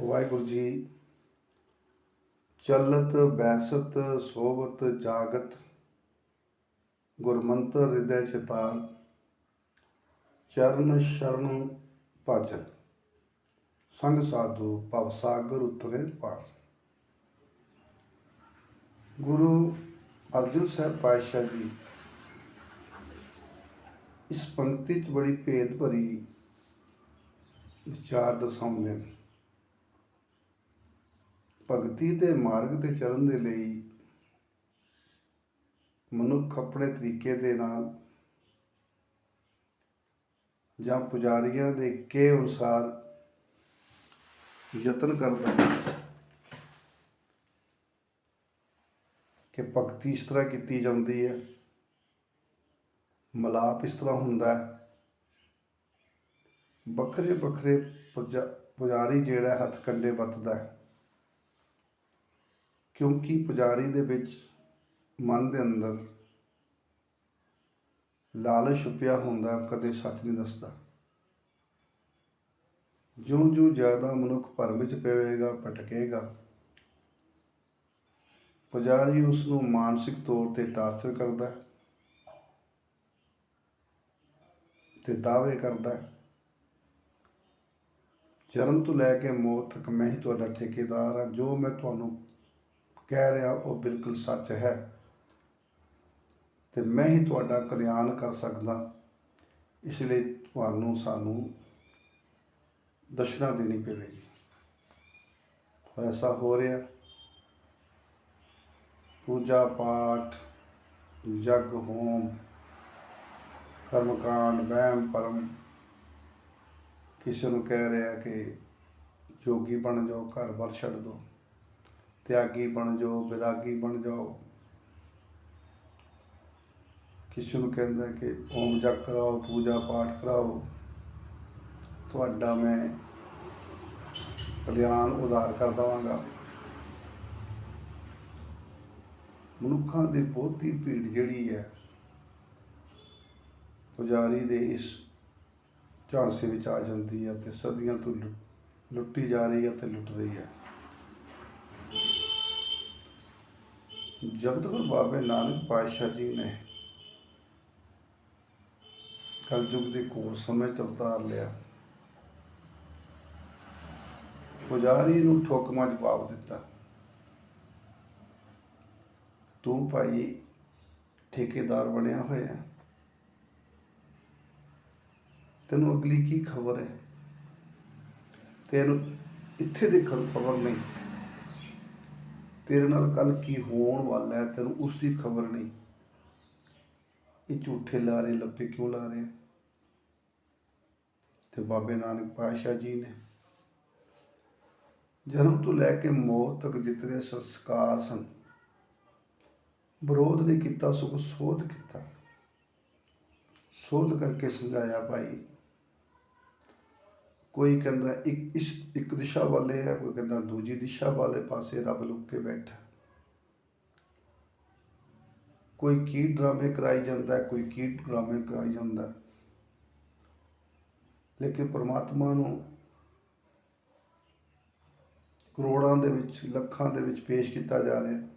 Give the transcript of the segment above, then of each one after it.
ਵਾਹਿਗੁਰੂ ਜੀ, ਚਲਤ, ਬੈਸਤ ਸੋਵਤ ਜਾਗਤ ਗੁਰਮੰਤਰ ਹਿਰਦੈ ਚਿਤਾਰ ਚਰਨ ਸ਼ਰਨ ਭਜ, ਸੰਗ ਸਾਧੂ ਭਵ ਸਾਗਰ ਉਤਰੇ ਪਾਰ। ਗੁਰੂ ਅਰਜਨ ਸਾਹਿਬ ਪਾਤਸ਼ਾਹ ਜੀ, ਇਸ ਪੰਕਤੀ 'ਚ ਬੜੀ ਭੇਦ ਭਰੀ ਵਿਚਾਰ ਦਸਾਉਂਦੇ ਨੇ। ਭਗਤੀ ਦੇ ਮਾਰਗ ਤੇ ਚੱਲਣ ਦੇ ਲਈ ਮਨੁੱਖ ਆਪਣੇ ਤਰੀਕੇ ਦੇ ਨਾਲ ਜਾਂ ਪੁਜਾਰੀਆਂ ਦੇ ਕੇ ਅਨੁਸਾਰ ਯਤਨ ਕਰਦਾ ਹੈ ਕਿ ਭਗਤੀ ਇਸ ਤਰ੍ਹਾਂ ਕੀਤੀ ਜਾਂਦੀ ਹੈ, ਮਲਾਪ ਇਸ ਤਰ੍ਹਾਂ ਹੁੰਦਾ ਹੈ। ਵੱਖਰੇ ਵੱਖਰੇ ਪੁਜਾ- ਪੁਜਾਰੀ ਜਿਹੜਾ ਹੱਥ ਕੰਡੇ ਵਰਤਦਾ ਹੈ। ਕਿਉਂਕਿ ਪੁਜਾਰੀ ਦੇ ਵਿੱਚ ਮਨ ਦੇ ਅੰਦਰ ਲਾਲਚ ਛੁਪਿਆ ਹੁੰਦਾ, ਕਦੇ ਸੱਚ ਨਹੀਂ ਦੱਸਦਾ। ਜਿਉਂ ਜਿਉਂ ਜ਼ਿਆਦਾ ਮਨੁੱਖ ਭਰਮ ਵਿੱਚ ਪਵੇਗਾ, ਭਟਕੇਗਾ, ਪੁਜਾਰੀ ਉਸ ਨੂੰ ਮਾਨਸਿਕ ਤੌਰ ਤੇ ਟਾਰਚਰ ਕਰਦਾ ਹੈ ਤੇ ਦਾਅਵੇ ਕਰਦਾ ਜਨਮ ਤੋਂ ਲੈ ਕੇ ਮੌਤ ਤੱਕ ਮੈਂ ਹੀ ਤੁਹਾਡਾ ਠੇਕੇਦਾਰ ਹਾਂ, ਜੋ ਮੈਂ ਤੁਹਾਨੂੰ ਕਹਿ ਰਿਹਾ, ਉਹ ਬਿਲਕੁਲ ਸੱਚ ਹੈ। ਤੇ ਮੈਂ ਹੀ ਤੁਹਾਡਾ ਕਲਿਆਣ ਕਰ ਸਕਦਾ। ਇਸ ਲਈ ਤੁਹਾਨੂੰ ਸਾਨੂੰ ਦਸ਼ਨਾ ਦੇਣੀ ਪਵੇਗੀ। ਔਰ ਐਸਾ ਹੋ ਰਿਹਾ। ਪੂਜਾ ਪਾਠ, ਜਗ ਹੋਮ, ਕਰਮਕਾਂਡ, ਵਹਿਮ ਪਰਮ ਕਿਸੇ ਨੂੰ ਕਹਿ ਰਿਹਾ ਕਿ ਜੋਗੀ ਬਣ ਜਾਓ, ਘਰ ਬਾਰ ਛੱਡ ਦਿਓ। ਤਿਆਗੀ ਬਣ ਜਾਓ ਵਿਰਾਗੀ ਬਣ ਜਾਓ ਕਿਸੇ ਨੂੰ ਕਹਿੰਦਾ ਕਿ ਓਮ ਜਪ ਕਰਾਓ ਪੂਜਾ ਪਾਠ ਕਰਾਓ ਤੁਹਾਡਾ ਮੈਂ ਕਲਿਆਣ ਉਧਾਰ ਕਰ ਦਵਾਂਗਾ ਮਨੁੱਖਾਂ ਦੀ ਬਹੁਤੀ ਭੀੜ ਜਿਹੜੀ ਹੈ ਪੁਜਾਰੀ ਦੇ ਇਸ ਝਾਂਸੇ ਵਿੱਚ ਆ ਜਾਂਦੀ ਹੈ ਤੇ ਸਦੀਆਂ ਤੋਂ ਲੁ- ਲੁੱਟੀ ਜਾ ਰਹੀ ਹੈ ਤੇ ਲੁੱਟ ਰਹੀ ਹੈ ਜਗਤ ਬਾਬੇ ਨਾਨਕ ਪਾਤਸ਼ਾਹ ਜੀ ਨੇ ਕਲਯੁਗ ਦੇ ਕੋਲ ਸਮੇਂ ਚ ਅਵਤਾਰ ਲਿਆ। ਪੁਜਾਰੀ ਨੂੰ ਠੋਕਮਾ ਜਵਾਬ ਦਿੱਤਾ। ਤੂੰ ਭਾਈ ਠੇਕੇਦਾਰ ਬਣਿਆ ਹੋਇਆ। ਤੈਨੂੰ ਅਗਲੀ ਕੀ ਖਬਰ ਹੈ? ਤੈਨੂੰ ਇੱਥੇ ਦੀ ਖਬਰ ਨਹੀਂ। ਤੇਰੇ ਨਾਲ ਕੱਲ ਕੀ ਹੋਣ ਵਾਲਾ ਹੈ, ਤੈਨੂੰ ਉਸ ਦੀ ਖਬਰ ਨਹੀਂ। ਇਹ ਝੂਠੇ ਲਾਰੇ ਲੱਭੇ ਕਿਉਂ ਲਾ ਰਹੇ ਤੇ ਬਾਬੇ ਨਾਨਕ ਪਾਤਸ਼ਾਹ ਜੀ ਨੇ ਜਨਮ ਤੋਂ ਲੈ ਕੇ ਮੌਤ ਤੱਕ ਜਿਤਨੇ ਸੰਸਕਾਰ ਸਨ, ਵਿਰੋਧ ਨਹੀਂ ਕੀਤਾ ਸਗੋਂ ਸੋਧ ਕੀਤਾ। ਸੋਧ ਕਰਕੇ ਸਮਝਾਇਆ ਭਾਈ ਕੋਈ ਕਹਿੰਦਾ ਇੱਕ ਇਸ ਇੱਕ ਦਿਸ਼ਾ ਵਾਲੇ ਹੈ, ਕੋਈ ਕਹਿੰਦਾ ਦੂਜੀ ਦਿਸ਼ਾ ਵਾਲੇ ਪਾਸੇ ਰੱਬ ਲੁੱਕ ਕੇ ਬੈਠਾ। ਕੋਈ ਕੀ ਡਰਾਮੇ ਕਰਾਈ ਜਾਂਦਾ, ਕੋਈ ਕੀ ਡਰਾਮੇ ਕਰਾਈ ਜਾਂਦਾ। ਲੇਕਿਨ ਪ੍ਰਮਾਤਮਾ ਨੂੰ ਕਰੋੜਾਂ ਦੇ ਵਿੱਚ, ਲੱਖਾਂ ਦੇ ਵਿੱਚ ਪੇਸ਼ ਕੀਤਾ ਜਾ ਰਿਹਾ।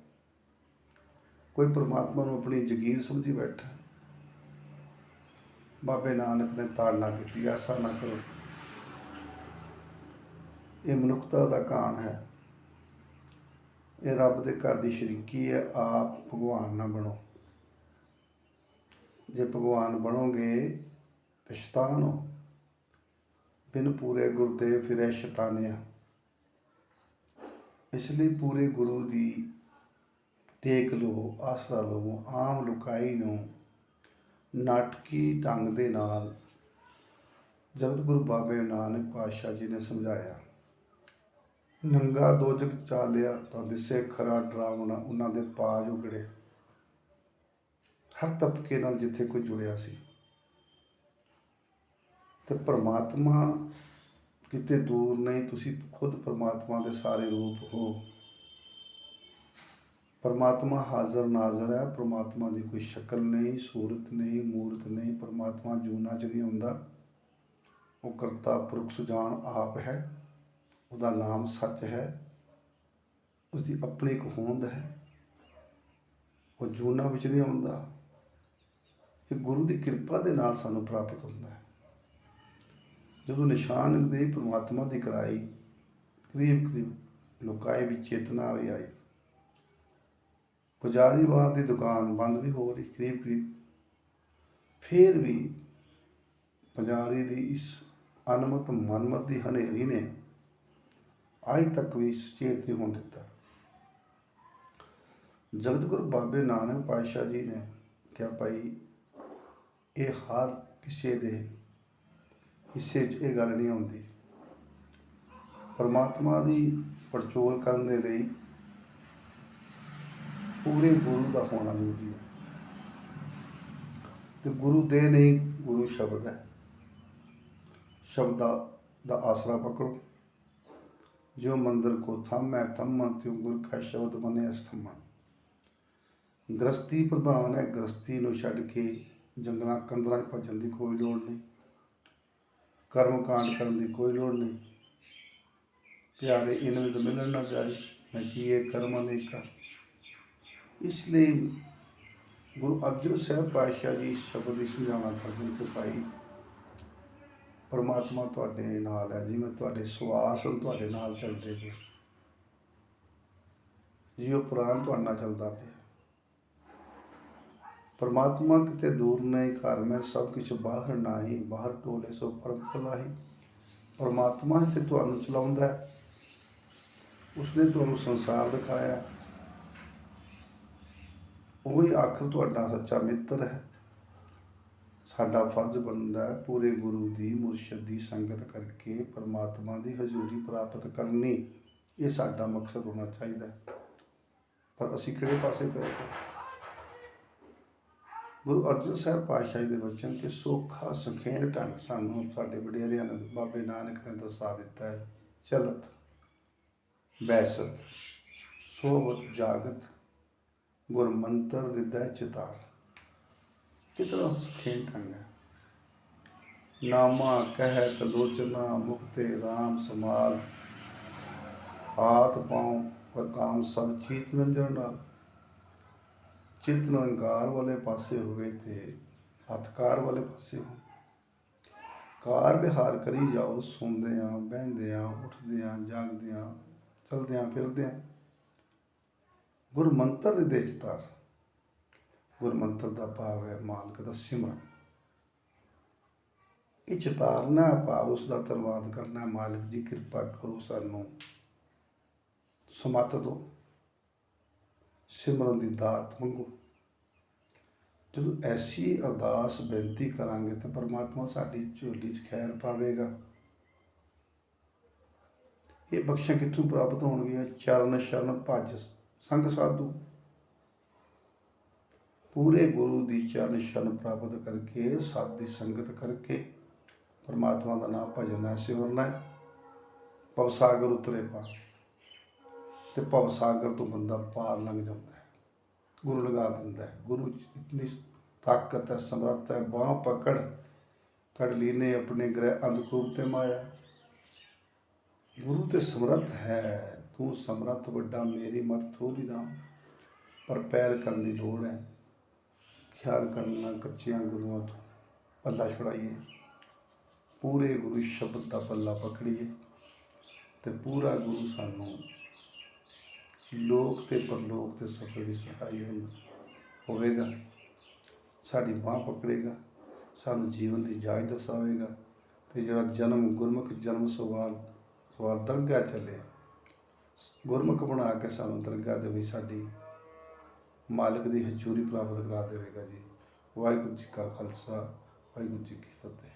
ਕੋਈ ਪ੍ਰਮਾਤਮਾ ਨੂੰ ਆਪਣੀ ਜਗੀਰ ਸਮਝੀ ਬੈਠਾ। ਬਾਬੇ ਨਾਨਕ ਨੇ ਤਾੜਨਾ ਕੀਤੀ ਐਸਾ ਨਾ ਕਰੋ। ਇਹ ਮਨੁੱਖਤਾ ਦਾ ਕਾਣ ਹੈ। ਇਹ ਰੱਬ ਦੇ ਘਰ ਦੀ ਸ਼ਰੀਕੀ ਹੈ, ਆਪ ਭਗਵਾਨ ਨਾ ਬਣੋ। ਜੇ ਭਗਵਾਨ ਬਣੋਗੇ ਤਾਂ ਸ਼ੈਤਾਨ ਹੋ। ਬਿਨ ਪੂਰੇ ਗੁਰਦੇਵ ਫਿਰੇ ਸ਼ੈਤਾਨਿਆ ਇਸ ਲਈ ਪੂਰੇ ਗੁਰੂ ਦੀ ਟੇਕ ਲਵੋ, ਆਸਰਾ ਲਵੋ, ਆਮ ਲੁਕਾਈ ਨੂੰ ਨਾਟਕੀ ਢੰਗ ਦੇ ਨਾਲ ਜਗਤ ਗੁਰੂ ਬਾਬੇ ਨਾਨਕ ਪਾਤਸ਼ਾਹ ਜੀ ਨੇ ਸਮਝਾਇਆ। ਨੰਗਾ ਦੋਜਕ ਚਾਲਿਆ ਤਾਂ ਦਿਸੇ ਖਰਾ ਡਰਾਵਣਾ ਉਹਨਾਂ ਦੇ ਪਾਜ ਉਗੜੇ। ਹਰ ਤਬਕੇ ਨਾਲ ਜਿੱਥੇ ਕੋਈ ਜੁੜਿਆ ਸੀ। ਤੇ ਪ੍ਰਮਾਤਮਾ ਕਿਤੇ ਦੂਰ ਨਹੀਂ, ਤੁਸੀਂ ਖੁਦ ਪ੍ਰਮਾਤਮਾ ਦੇ ਸਾਰੇ ਰੂਪ ਹੋ। ਪਰਮਾਤਮਾ ਹਾਜ਼ਰ ਨਾਜ਼ਰ ਹੈ, ਪਰਮਾਤਮਾ ਦੀ ਕੋਈ ਸ਼ਕਲ ਨਹੀਂ, ਸੂਰਤ ਨਹੀਂ, ਮੂਰਤ ਨਹੀਂ, ਪਰਮਾਤਮਾ ਜੂਨਾ ਚ ਨਹੀਂ ਹੁੰਦਾ। ਉਹ ਕਰਤਾ ਪੁਰਖ ਸੁਜਾਨ ਆਪ ਹੈ। ਉਹਦਾ ਨਾਮ ਸੱਚ ਹੈ, ਉਸ ਦੀ ਆਪਣੀ ਇੱਕ ਹੋਂਦ ਹੈ। ਉਹ ਜੂਨਾ ਵਿੱਚ ਨਹੀਂ ਆਉਂਦਾ। ਇਹ ਗੁਰੂ ਦੀ ਕਿਰਪਾ ਦੇ ਨਾਲ ਸਾਨੂੰ ਪ੍ਰਾਪਤ ਹੁੰਦਾ ਹੈ। ਜਦੋਂ ਨਿਸ਼ਾਨ ਦੇ ਪ੍ਰਮਾਤਮਾ ਦੀ ਕਰਾਈ ਕਰੀਬ ਕਰੀਬ ਲੋਕਾਏ ਵਿੱਚ ਚੇਤਨਾ ਵੀ ਆਈ। ਪੁਜਾਰੀਵਾਦ ਦੀ ਦੁਕਾਨ ਬੰਦ ਵੀ ਹੋ ਰਹੀ ਕਰੀਬ ਕਰੀਬ ਫਿਰ ਵੀ ਪੁਜਾਰੀ ਦੀ ਇਸ ਅਨਮਤ, ਮਨਮਤ ਦੀ ਹਨੇਰੀ ਨੇ ਅੱਜ ਤੱਕ ਵੀ ਸੁਚੇਤ ਨਹੀਂ ਹੋਣ ਦਿੱਤਾ। ਜਗਤ ਗੁਰੂ ਬਾਬੇ ਨਾਨਕ ਪਾਤਸ਼ਾਹ ਜੀ ਨੇ ਕਿਹਾ, ਭਾਈ, ਇਹ ਹਰ ਕਿਸੇ ਦੇ ਹਿੱਸੇ 'ਚ ਇਹ ਗੱਲ ਨਹੀਂ ਆਉਂਦੀ। ਪਰਮਾਤਮਾ ਦੀ ਪੜਚੋਲ ਕਰਨ ਦੇ ਲਈ ਪੂਰੇ ਗੁਰੂ ਦਾ ਹੋਣਾ ਜ਼ਰੂਰੀ ਹੈ। ਤੇ ਗੁਰੂ ਦੇ ਨਹੀਂ, ਗੁਰੂ ਸ਼ਬਦ ਹੈ। ਸ਼ਬਦ ਦਾ ਆਸਰਾ ਪਕੜੋ। ਜੋ ਮੰਦਰ ਕੋ ਥੰਮੈ ਥੰਮਨ ਤਿਉ ਗੁਰ ਕਾ ਸ਼ਬਦ ਮਨੇ ਅਸਥਮਨ ਗ੍ਰਸਤੀ ਪ੍ਰਧਾਨ ਹੈ ਗ੍ਰਸਤੀ ਨੂੰ ਛੱਡ ਕੇ ਜੰਗਲਾਂ ਕੰਦਰਾਂ 'ਚ ਭੱਜਣ ਦੀ ਕੋਈ ਲੋੜ ਨਹੀਂ। ਕਰਮ ਕਾਂਡ ਕਰਨ ਦੀ ਕੋਈ ਲੋੜ ਨਹੀਂ। ਪਿਆਰੇ, ਇਹਨਾਂ ਵਿੱਚ ਮਿਲਣ ਨਾ ਜਾਏ। ਮੈਂ ਕੀ ਇਹ ਕਰਮ ਅਨੇਕਾ ਇਸ ਲਈ ਗੁਰੂ ਅਰਜਨ ਸਾਹਿਬ ਪਾਤਸ਼ਾਹ ਜੀ ਸ਼ਬਦ ਦੀ ਸਮਝਾਉਣਾ ਕਰਦੇ ਨੇ ਕਿ ਭਾਈ ਪਰਮਾਤਮਾ ਤੁਹਾਡੇ ਨਾਲ ਹੈ, ਜਿਵੇਂ ਤੁਹਾਡੇ ਸਵਾਸ ਹੁਣ ਤੁਹਾਡੇ ਨਾਲ ਚੱਲਦੇ ਪਏ। ਜਿਉ ਪੁਰਾਣ ਤੁਹਾਡੇ ਨਾਲ ਚੱਲਦਾ ਪਿਆ। ਪਰਮਾਤਮਾ ਕਿਤੇ ਦੂਰ ਨਹੀਂ ਘਰ, ਮੈਂ ਸਭ ਕੁਝ ਬਾਹਰ ਨਹੀਂ, ਬਾਹਰ ਟੋਲੇ ਸੋ ਪਰਮ ਭਲਾਹੀ ਪਰਮਾਤਮਾ ਤੇ ਤੁਹਾਨੂੰ ਚਲਾਉਂਦਾ ਹੈ। ਉਸਨੇ ਤੁਹਾਨੂੰ ਸੰਸਾਰ ਦਿਖਾਇਆ। ਉਹੀ ਆਖਰ ਤੁਹਾਡਾ ਸੱਚਾ ਮਿੱਤਰ ਹੈ। ਸਾਡਾ ਫਰਜ਼ ਬਣਦਾ ਹੈ ਪੂਰੇ ਗੁਰੂ ਦੀ, ਮੁਰਸ਼ਿਦ ਦੀ ਸੰਗਤ ਕਰਕੇ ਪਰਮਾਤਮਾ ਦੀ ਹਜ਼ੂਰੀ ਪ੍ਰਾਪਤ ਕਰਨੀ। ਇਹ ਸਾਡਾ ਮਕਸਦ ਹੋਣਾ ਚਾਹੀਦਾ ਪਰ ਅਸੀਂ ਕਿਹੜੇ ਪਾਸੇ ਪਏ ਗੁਰੂ ਅਰਜਨ ਸਾਹਿਬ ਪਾਤਸ਼ਾਹ ਜੀ ਦੇ ਵਚਨ ਕਿ ਸੋਖਾ ਸੁਖੇਨ ਢੰਗ ਸਾਨੂੰ ਸਾਡੇ ਵਡੇਰਿਆਂ ਨੇ, ਬਾਬੇ ਨਾਨਕ ਨੇ ਦੱਸਾ ਦਿੱਤਾ ਹੈ, ਚਲਤ, ਬੈਸਤ, ਸੋਵਤ, ਜਾਗਤ, ਗੁਰਮੰਤਰ, ਹਿਰਦੈ, ਚਿਤਾਰ। ਕਿਤਨਾ ਸੁਖੇਨ ਢੰਗ ਹੈ। ਨਾਮਾ ਕਹਿਤ ਲੋਚਨਾ ਮੁਕਤੇ RAM ਸਮਾਲ ਹਾਥ ਪਾਉ ਪਰ ਕਾਮ ਸਭ ਚੀਤ ਨੰਜਨ ਨਾਲ। ਚਿਤ ਨਿਰੰਕਾਰ ਵਾਲੇ ਪਾਸੇ ਹੋਵੇ ਤੇ ਹੱਥਕਾਰ ਵਾਲੇ ਪਾਸੇ ਹੋ ਕਾਰ ਵਿਹਾਰ ਕਰੀ ਜਾਓ ਸੁਣਦੇ ਆ ਬਹਿੰਦੇ ਆ ਉੱਠਦੇ ਆ ਜਾਗਦੇ ਆ ਚਲਦੇ ਆ ਫਿਰਦੇ ਆ ਗੁਰ ਮੰਤਰ ਹਿਰਦੇ ਚ ਧਾਰ ਗੁਰ ਮੰਤਰ ਦਾ ਭਾਵ ਹੈ ਮਾਲਕ ਦਾ ਸਿਮਰਨ। ਇਹ ਚਿਤਾਰਨਾ ਭਾਵ ਉਸ ਦਾ ਧੰਨਵਾਦ ਕਰਨਾ ਮਾਲਕ ਜੀ ਕਿਰਪਾ ਕਰੋ ਸਾਨੂੰ ਸਮਤ ਦੋ ਸਿਮਰਨ ਦੀ ਦਾਤ ਮੰਗੋ। ਜਦੋਂ ਐਸੀ ਅਰਦਾਸ ਬੇਨਤੀ ਕਰਾਂਗੇ ਤਾਂ ਪਰਮਾਤਮਾ ਸਾਡੀ ਝੋਲੀ 'ਚ ਖੈਰ ਪਾਵੇਗਾ। ਇਹ ਬਖਸ਼ਾਂ ਕਿੱਥੋਂ ਪ੍ਰਾਪਤ ਹੋਣਗੀਆਂ? ਚਰਨ ਸ਼ਰਨ ਭਜ ਸੰਗ ਸਾਧੂ। ਪੂਰੇ ਗੁਰੂ ਦੀ ਚਰਨ ਸ਼ਰਨ ਪ੍ਰਾਪਤ ਕਰਕੇ ਸਤ ਦੀ ਸੰਗਤ ਕਰਕੇ ਪਰਮਾਤਮਾ ਦਾ ਨਾਮ ਭਜਨਾ ਹੈ, ਸਿਮਰਨਾ ਹੈ। ਭਵ ਸਾਗਰ ਉਤਰੇ ਪਾ ਤੇ ਭਵ ਸਾਗਰ ਤੋਂ ਬੰਦਾ ਪਾਰ ਲੰਘ ਜਾਂਦਾ ਹੈ। ਗੁਰੂ ਲਗਾ ਦਿੰਦਾ ਹੈ। ਗੁਰੂ ਇਤਨੀ ਤਾਕਤ ਹੈ ਸਮਰੱਥ ਹੈ ਬਾਹ ਪਕੜ ਕੜ ਲੀਨੇ ਆਪਣੇ ਗ੍ਰਹਿ ਅੰਧਕੂਪ ਤੇ ਮਾਇਆ। ਗੁਰੂ ਤੇ ਸਮਰੱਥ ਹੈ ਤੂੰ ਸਮਰੱਥ ਵੱਡਾ ਮੇਰੀ ਮਤ ਥੋੜੀ ਨਾ ਪਰ ਪੈਰ ਕਰਨ ਦੀ ਲੋੜ ਹੈ। ਖਿਆਲ ਕਰਨਾ ਕੱਚਿਆਂ ਗੁਰੂਆਂ ਤੋਂ। ਪੱਲਾ ਛੁਡਾਈਏ। ਪੂਰੇ ਗੁਰੂ ਸ਼ਬਦ ਦਾ ਪੱਲਾ ਪਕੜੀਏ ਤੇ ਪੂਰਾ ਗੁਰੂ ਸਾਨੂੰ ਲੋਕ ਤੇ ਪਰਲੋਕ ਤੇ ਸਫਲ ਵੀ ਸਹਾਈ ਹੋਵੇਗਾ। ਸਾਡੀ ਬਾਹ ਪਕੜੇਗਾ, ਸਾਨੂੰ ਜੀਵਨ ਦੀ ਜਾਚ ਦਸਾਵੇਗਾ ਤੇ ਜਿਹੜਾ ਜਨਮ, ਗੁਰਮੁਖ ਜਨਮ ਸਵਾਲ ਸਵਾਲ ਦਰਗਾਹ ਚੱਲੇ ਗੁਰਮੁਖ ਬਣਾ ਕੇ ਸਾਨੂੰ ਦਰਗਾਹ ਦੇ ਵੀ ਸਾਡੀ ਮਾਲਕ ਦੀ ਹਜ਼ੂਰੀ ਪ੍ਰਾਪਤ ਕਰਾ ਦੇਵੇਗਾ ਜੀ। ਵਾਹਿਗੁਰੂ ਜੀ ਕਾ ਖਾਲਸਾ, ਵਾਹਿਗੁਰੂ ਜੀ ਕੀ ਫਤਿਹ।